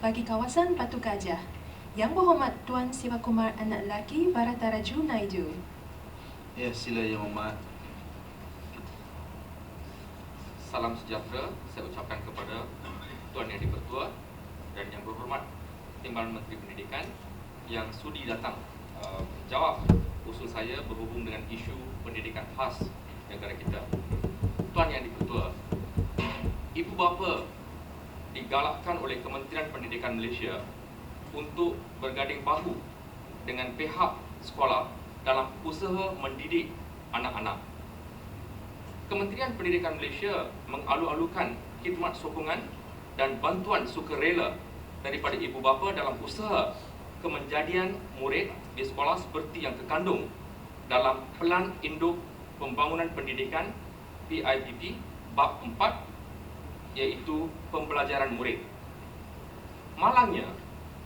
bagi kawasan Batu Gajah. Yang berhormat Tuan Sivakumar Anak Lelaki Barataraju Naidu. Ya, sila Yang Mohd. Salam sejahtera saya ucapkan kepada Tuan Yang Dipertua dan Yang Berhormat Timbalan Menteri Pendidikan yang sudi datang uh, jawab usul saya berhubung dengan isu pendidikan khas negara kita. Tuan Yang Dipertua, ibu bapa digalakkan oleh Kementerian Pendidikan Malaysia untuk berganding bahu dengan pihak sekolah dalam usaha mendidik anak-anak. Kementerian Pendidikan Malaysia mengalu-alukan khidmat sokongan dan bantuan sukarela daripada ibu bapa dalam usaha kemenjadian murid di sekolah seperti yang terkandung dalam Pelan Induk Pembangunan Pendidikan PIPP bab 4 iaitu pembelajaran murid. Malangnya,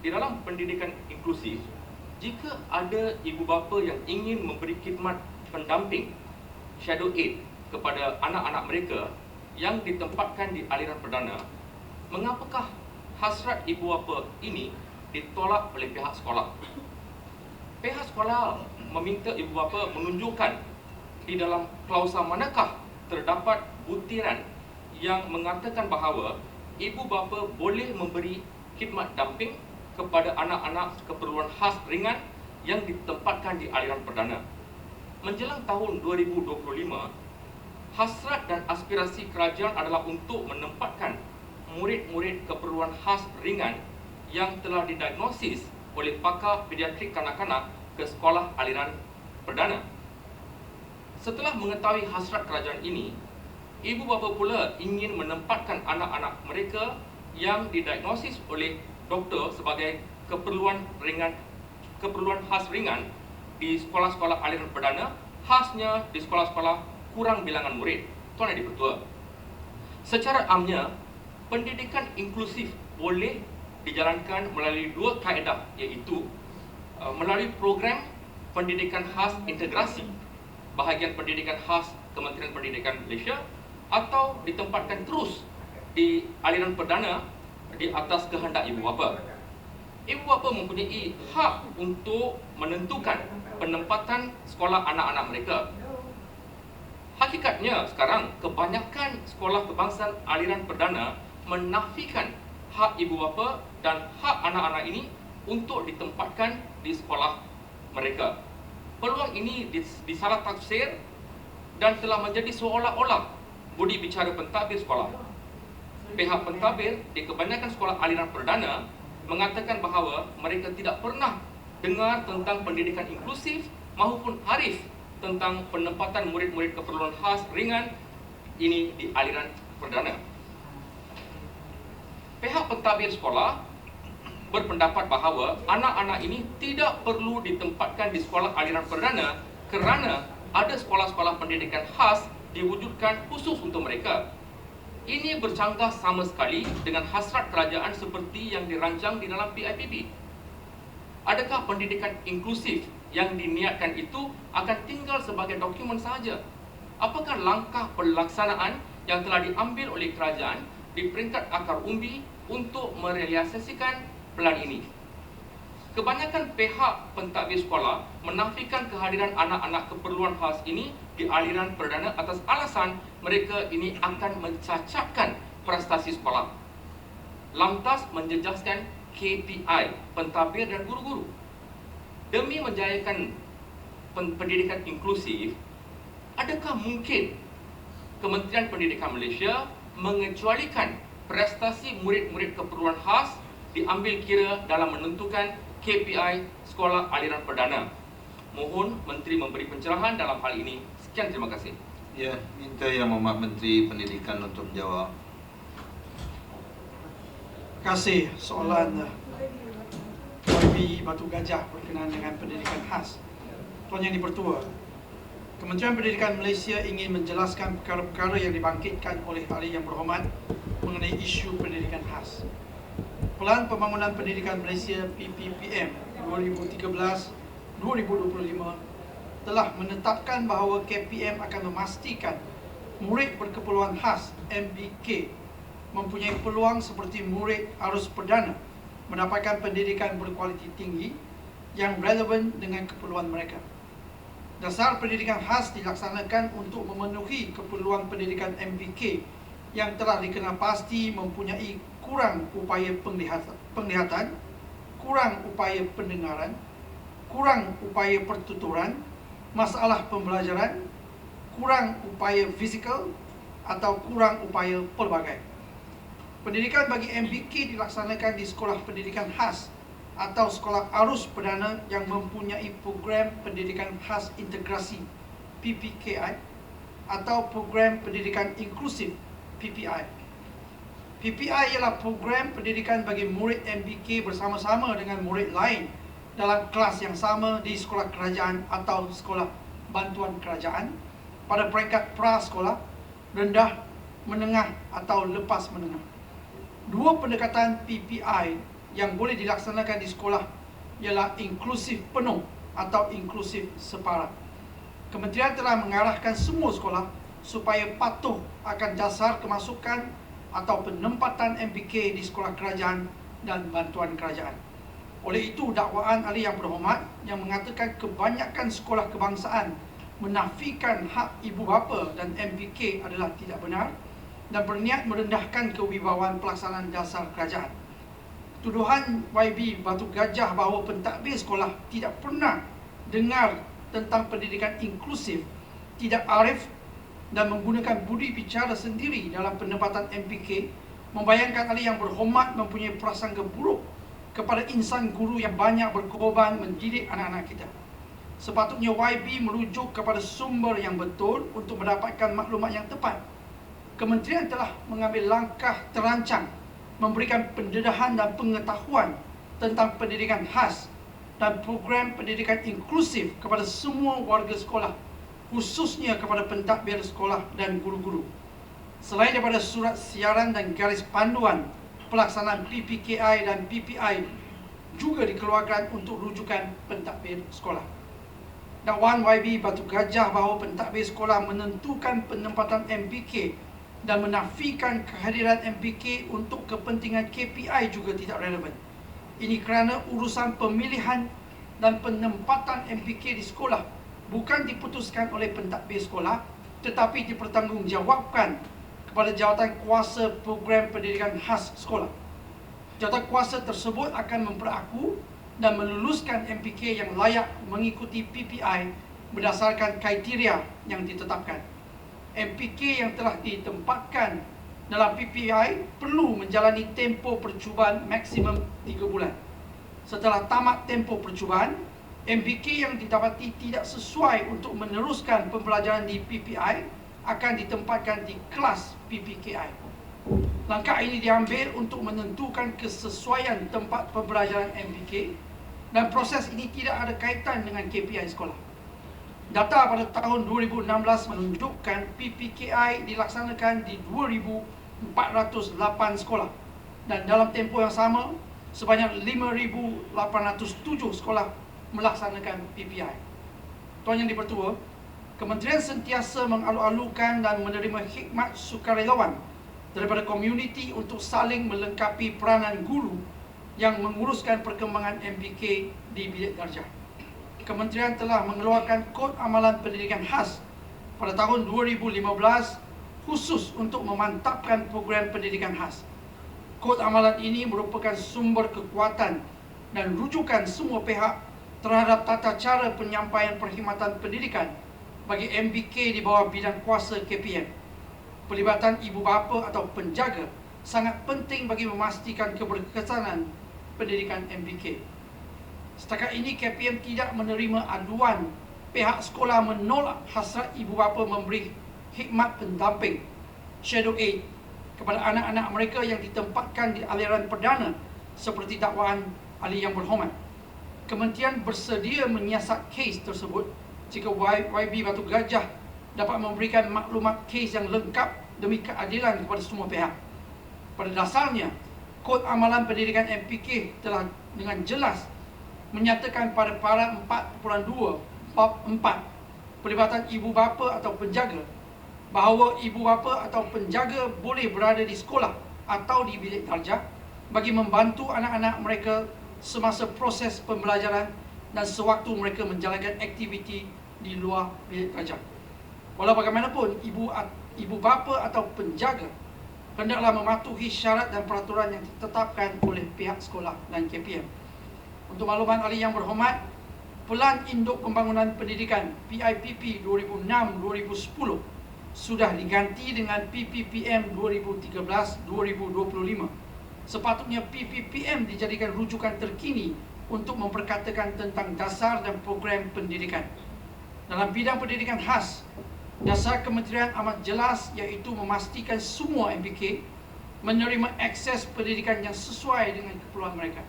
di dalam pendidikan inklusif, jika ada ibu bapa yang ingin memberi khidmat pendamping shadow aid kepada anak-anak mereka yang ditempatkan di aliran perdana, mengapakah hasrat ibu bapa ini ditolak oleh pihak sekolah? Pihak sekolah meminta ibu bapa menunjukkan di dalam klausa manakah terdapat butiran yang mengatakan bahawa ibu bapa boleh memberi khidmat damping kepada anak-anak keperluan khas ringan yang ditempatkan di aliran perdana. Menjelang tahun 2025, hasrat dan aspirasi kerajaan adalah untuk menempatkan murid-murid keperluan khas ringan yang telah didiagnosis oleh pakar pediatrik kanak-kanak ke sekolah aliran perdana. Setelah mengetahui hasrat kerajaan ini, ibu bapa pula ingin menempatkan anak-anak mereka yang didiagnosis oleh doktor sebagai keperluan ringan keperluan khas ringan di sekolah-sekolah aliran perdana khasnya di sekolah-sekolah kurang bilangan murid tuan yang dipertua secara amnya pendidikan inklusif boleh dijalankan melalui dua kaedah iaitu uh, melalui program pendidikan khas integrasi bahagian pendidikan khas Kementerian Pendidikan Malaysia atau ditempatkan terus di aliran perdana di atas kehendak ibu bapa. Ibu bapa mempunyai hak untuk menentukan penempatan sekolah anak-anak mereka. Hakikatnya sekarang kebanyakan sekolah kebangsaan aliran perdana menafikan hak ibu bapa dan hak anak-anak ini untuk ditempatkan di sekolah mereka. Peluang ini disalah tafsir dan telah menjadi seolah-olah budi bicara pentadbir sekolah. Pihak pentadbir di kebanyakan sekolah aliran perdana mengatakan bahawa mereka tidak pernah dengar tentang pendidikan inklusif maupun arif tentang penempatan murid-murid keperluan khas ringan ini di aliran perdana. Pihak pentadbir sekolah berpendapat bahawa anak-anak ini tidak perlu ditempatkan di sekolah aliran perdana kerana ada sekolah-sekolah pendidikan khas diwujudkan khusus untuk mereka. Ini bercanggah sama sekali dengan hasrat kerajaan seperti yang dirancang di dalam PIPP. Adakah pendidikan inklusif yang diniatkan itu akan tinggal sebagai dokumen sahaja? Apakah langkah pelaksanaan yang telah diambil oleh kerajaan di peringkat akar umbi untuk merealisasikan pelan ini? Kebanyakan pihak pentadbir sekolah menafikan kehadiran anak-anak keperluan khas ini di aliran perdana atas alasan mereka ini akan mencacapkan prestasi sekolah. Lantas menjejaskan KPI pentadbir dan guru-guru. Demi menjayakan pendidikan inklusif, adakah mungkin Kementerian Pendidikan Malaysia mengecualikan prestasi murid-murid keperluan khas diambil kira dalam menentukan KPI sekolah aliran perdana. Mohon Menteri memberi pencerahan dalam hal ini. Sekian terima kasih. Ya, minta Yang Mohd Menteri Pendidikan untuk menjawab. Terima kasih soalan YB Batu Gajah berkenaan dengan pendidikan khas. Tuan Yang Dipertua, Kementerian Pendidikan Malaysia ingin menjelaskan perkara-perkara yang dibangkitkan oleh ahli yang berhormat mengenai isu pendidikan khas. Pelan Pembangunan Pendidikan Malaysia PPPM 2013-2025 telah menetapkan bahawa KPM akan memastikan murid berkeperluan khas MBK mempunyai peluang seperti murid arus perdana mendapatkan pendidikan berkualiti tinggi yang relevan dengan keperluan mereka. Dasar pendidikan khas dilaksanakan untuk memenuhi keperluan pendidikan MPK yang telah dikenal pasti mempunyai kurang upaya penglihatan, penglihatan kurang upaya pendengaran, kurang upaya pertuturan, masalah pembelajaran, kurang upaya fizikal atau kurang upaya pelbagai. Pendidikan bagi MPK dilaksanakan di sekolah pendidikan khas atau sekolah arus perdana yang mempunyai program pendidikan khas integrasi PPKI atau program pendidikan inklusif PPI. PPI ialah program pendidikan bagi murid MPK bersama-sama dengan murid lain dalam kelas yang sama di sekolah kerajaan atau sekolah bantuan kerajaan pada peringkat pra-sekolah, rendah, menengah atau lepas menengah. Dua pendekatan PPI yang boleh dilaksanakan di sekolah ialah inklusif penuh atau inklusif separa. Kementerian telah mengarahkan semua sekolah supaya patuh akan dasar kemasukan atau penempatan MPK di sekolah kerajaan dan bantuan kerajaan. Oleh itu, dakwaan ahli yang berhormat yang mengatakan kebanyakan sekolah kebangsaan menafikan hak ibu bapa dan MPK adalah tidak benar dan berniat merendahkan kewibawaan pelaksanaan dasar kerajaan. Tuduhan YB Batu Gajah bahawa pentadbir sekolah tidak pernah dengar tentang pendidikan inklusif, tidak arif dan menggunakan budi bicara sendiri dalam penempatan MPK membayangkan ahli yang berhormat mempunyai prasangka buruk kepada insan guru yang banyak berkorban mendidik anak-anak kita. Sepatutnya YB merujuk kepada sumber yang betul untuk mendapatkan maklumat yang tepat. Kementerian telah mengambil langkah terancang memberikan pendedahan dan pengetahuan tentang pendidikan khas dan program pendidikan inklusif kepada semua warga sekolah khususnya kepada pentadbir sekolah dan guru-guru. Selain daripada surat siaran dan garis panduan pelaksanaan PPKI dan PPI juga dikeluarkan untuk rujukan pentadbir sekolah. Dakwaan YB Batu Gajah bahawa pentadbir sekolah menentukan penempatan MPK dan menafikan kehadiran MPK untuk kepentingan KPI juga tidak relevan. Ini kerana urusan pemilihan dan penempatan MPK di sekolah bukan diputuskan oleh pentadbir sekolah tetapi dipertanggungjawabkan kepada jawatan kuasa program pendidikan khas sekolah. Jawatan kuasa tersebut akan memperaku dan meluluskan MPK yang layak mengikuti PPI berdasarkan kriteria yang ditetapkan. MPK yang telah ditempatkan dalam PPI perlu menjalani tempoh percubaan maksimum 3 bulan. Setelah tamat tempoh percubaan, MPK yang didapati tidak sesuai untuk meneruskan pembelajaran di PPI akan ditempatkan di kelas PPKI. Langkah ini diambil untuk menentukan kesesuaian tempat pembelajaran MPK dan proses ini tidak ada kaitan dengan KPI sekolah. Data pada tahun 2016 menunjukkan PPKI dilaksanakan di 2,408 sekolah dan dalam tempoh yang sama sebanyak 5,807 sekolah melaksanakan PPI. Tuan Yang Dipertua, Kementerian sentiasa mengalu-alukan dan menerima hikmat sukarelawan daripada komuniti untuk saling melengkapi peranan guru yang menguruskan perkembangan MPK di bilik darjah. Kementerian telah mengeluarkan Kod Amalan Pendidikan Khas pada tahun 2015 khusus untuk memantapkan program pendidikan khas. Kod amalan ini merupakan sumber kekuatan dan rujukan semua pihak terhadap tata cara penyampaian perkhidmatan pendidikan bagi MBK di bawah bidang kuasa KPM. Pelibatan ibu bapa atau penjaga sangat penting bagi memastikan keberkesanan pendidikan MBK. Setakat ini KPM tidak menerima aduan pihak sekolah menolak hasrat ibu bapa memberi khidmat pendamping shadow aid kepada anak-anak mereka yang ditempatkan di aliran perdana seperti dakwaan ahli yang berhormat. Kementerian bersedia menyiasat kes tersebut jika YB Batu Gajah dapat memberikan maklumat kes yang lengkap demi keadilan kepada semua pihak. Pada dasarnya, Kod Amalan Pendidikan MPK telah dengan jelas menyatakan pada para 4.2 bab 4 pelibatan ibu bapa atau penjaga bahawa ibu bapa atau penjaga boleh berada di sekolah atau di bilik darjah bagi membantu anak-anak mereka semasa proses pembelajaran dan sewaktu mereka menjalankan aktiviti di luar bilik belajar. Walau bagaimanapun, ibu ibu bapa atau penjaga hendaklah mematuhi syarat dan peraturan yang ditetapkan oleh pihak sekolah dan KPM. Untuk makluman ahli yang berhormat, Pelan Induk Pembangunan Pendidikan PIPP 2006-2010 sudah diganti dengan PPPM 2013-2025. Sepatutnya PPPM dijadikan rujukan terkini untuk memperkatakan tentang dasar dan program pendidikan. Dalam bidang pendidikan khas, dasar kementerian amat jelas iaitu memastikan semua MPK menerima akses pendidikan yang sesuai dengan keperluan mereka.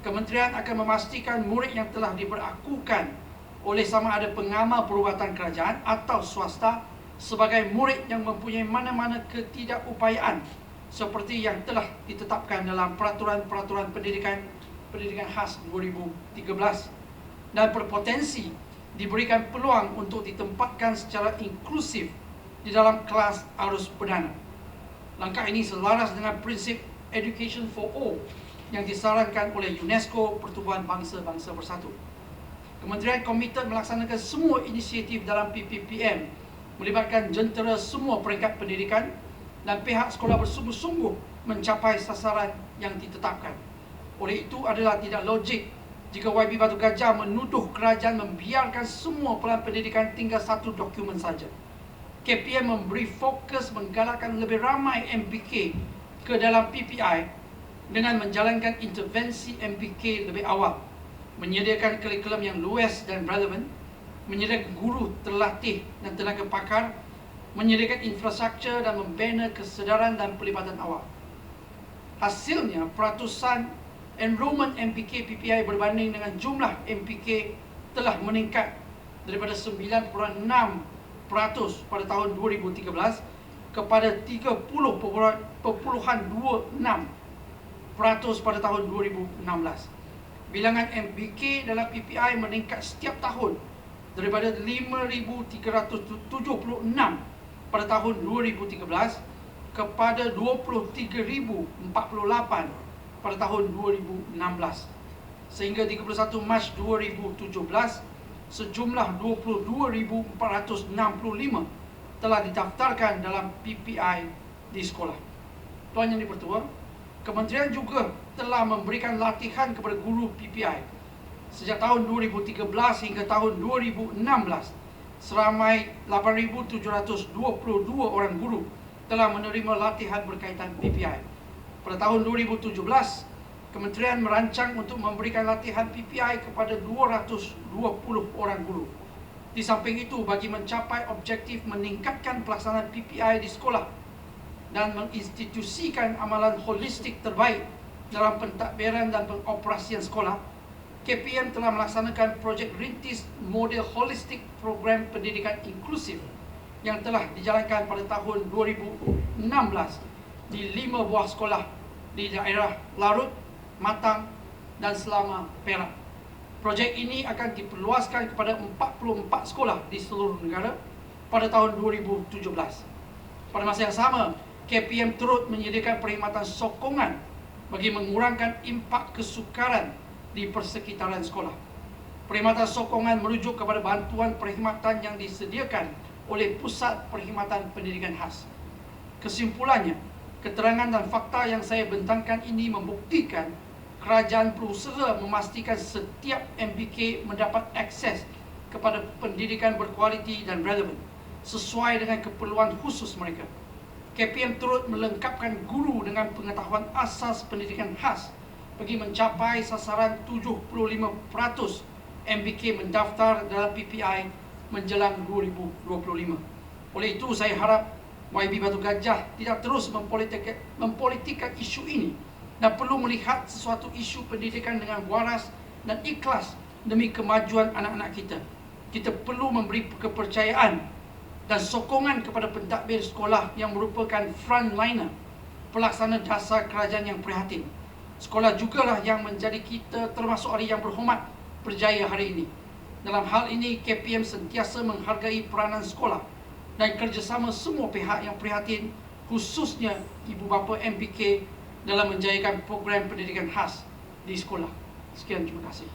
Kementerian akan memastikan murid yang telah diberakukan oleh sama ada pengamal perubatan kerajaan atau swasta sebagai murid yang mempunyai mana-mana ketidakupayaan seperti yang telah ditetapkan dalam peraturan-peraturan pendidikan pendidikan khas 2013 dan berpotensi diberikan peluang untuk ditempatkan secara inklusif di dalam kelas arus perdana. Langkah ini selaras dengan prinsip education for all yang disarankan oleh UNESCO Pertubuhan Bangsa-Bangsa Bersatu. Kementerian komited melaksanakan semua inisiatif dalam PPPM melibatkan jentera semua peringkat pendidikan dan pihak sekolah bersungguh-sungguh mencapai sasaran yang ditetapkan. Oleh itu adalah tidak logik jika YB Batu Gajah menuduh kerajaan membiarkan semua pelan pendidikan tinggal satu dokumen saja. KPM memberi fokus menggalakkan lebih ramai MPK ke dalam PPI dengan menjalankan intervensi MPK lebih awal, menyediakan kurikulum yang luas dan relevan, menyediakan guru terlatih dan tenaga pakar, menyediakan infrastruktur dan membina kesedaran dan pelibatan awal. Hasilnya, peratusan enrollment MPK PPI berbanding dengan jumlah MPK telah meningkat daripada 9.6% pada tahun 2013 kepada 30.26% pada tahun 2016. Bilangan MBK dalam PPI meningkat setiap tahun daripada 5,376 pada tahun 2013 kepada 23,048 pada tahun 2016. Sehingga 31 Mac 2017, sejumlah 22,465 telah didaftarkan dalam PPI di sekolah. Tuan Yang Dipertua, Kementerian juga telah memberikan latihan kepada guru PPI sejak tahun 2013 hingga tahun 2016 seramai 8722 orang guru telah menerima latihan berkaitan PPI. Pada tahun 2017, Kementerian merancang untuk memberikan latihan PPI kepada 220 orang guru. Di samping itu, bagi mencapai objektif meningkatkan pelaksanaan PPI di sekolah, dan menginstitusikan amalan holistik terbaik dalam pentadbiran dan pengoperasian sekolah, KPM telah melaksanakan projek rintis model holistik program pendidikan inklusif yang telah dijalankan pada tahun 2016 di lima buah sekolah di daerah Larut, Matang dan Selama Perak. Projek ini akan diperluaskan kepada 44 sekolah di seluruh negara pada tahun 2017. Pada masa yang sama, KPM turut menyediakan perkhidmatan sokongan bagi mengurangkan impak kesukaran di persekitaran sekolah. Perkhidmatan sokongan merujuk kepada bantuan perkhidmatan yang disediakan oleh Pusat Perkhidmatan Pendidikan Khas. Kesimpulannya, keterangan dan fakta yang saya bentangkan ini membuktikan kerajaan berusaha memastikan setiap MBK mendapat akses kepada pendidikan berkualiti dan relevan sesuai dengan keperluan khusus mereka. KPM turut melengkapkan guru dengan pengetahuan asas pendidikan khas bagi mencapai sasaran 75% MBK mendaftar dalam PPI menjelang 2025. Oleh itu, saya harap YB Batu Gajah tidak terus mempolitikkan, mempolitikkan isu ini dan perlu melihat sesuatu isu pendidikan dengan waras dan ikhlas demi kemajuan anak-anak kita. Kita perlu memberi kepercayaan dan sokongan kepada pentadbir sekolah yang merupakan frontliner pelaksana dasar kerajaan yang prihatin. Sekolah jugalah yang menjadi kita termasuk hari yang berhormat berjaya hari ini. Dalam hal ini, KPM sentiasa menghargai peranan sekolah dan kerjasama semua pihak yang prihatin khususnya ibu bapa MPK dalam menjayakan program pendidikan khas di sekolah. Sekian, terima kasih.